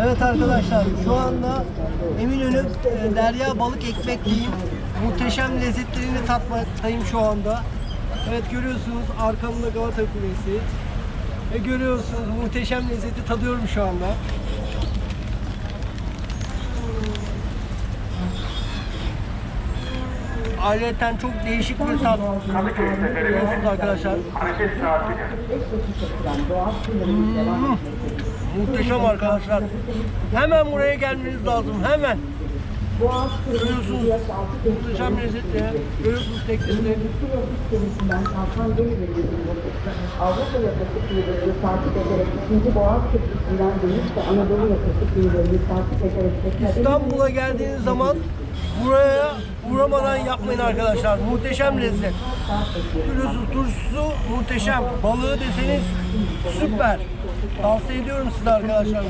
Evet arkadaşlar şu anda Eminönü e, Derya Balık Ekmekliyim. Muhteşem lezzetlerini tatmaktayım şu anda. Evet görüyorsunuz arkamda Galata Kulesi. Ve görüyorsunuz muhteşem lezzeti tadıyorum şu anda. Ayrıca çok değişik bir tat. Görüyorsunuz arkadaşlar. Hareket saati. 5 dakika süren doğal suylarımız devam etmektedir. Muhteşem arkadaşlar. Hemen buraya gelmeniz lazım. Hemen. Görüyorsunuz. yaş 6 Muhteşem lezzetli. Görüyorsunuz teknesini. Avrupa yakası kıyılarını takip ederek 2. Boğaz Köprüsü'nden dönüş ve Anadolu yakası kıyılarını takip ederek İstanbul'a geldiğiniz zaman buraya uğramadan yapmayın arkadaşlar. Muhteşem lezzet. Görüyorsunuz turşusu muhteşem. Balığı deseniz süper. Tavsiye ediyorum size arkadaşlar.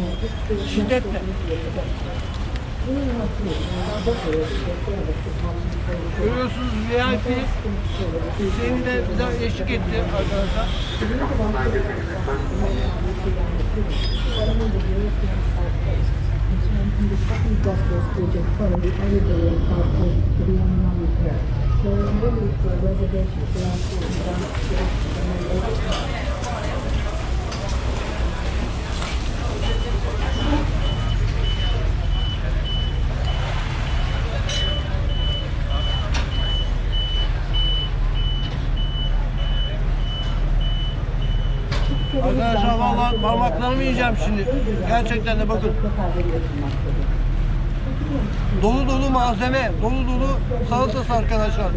Şiddetle. Görüyorsunuz VIP Hüseyin de bize eşlik etti arkadaşlar. concerned in the second gospel stage of prayer, the allegory of God to the unknown repair. So, in for a reservation, for our one, Arkadaşlar vallahi parmaklarımı yiyeceğim şimdi. Gerçekten de bakın. Dolu dolu malzeme, dolu dolu salatası arkadaşlar.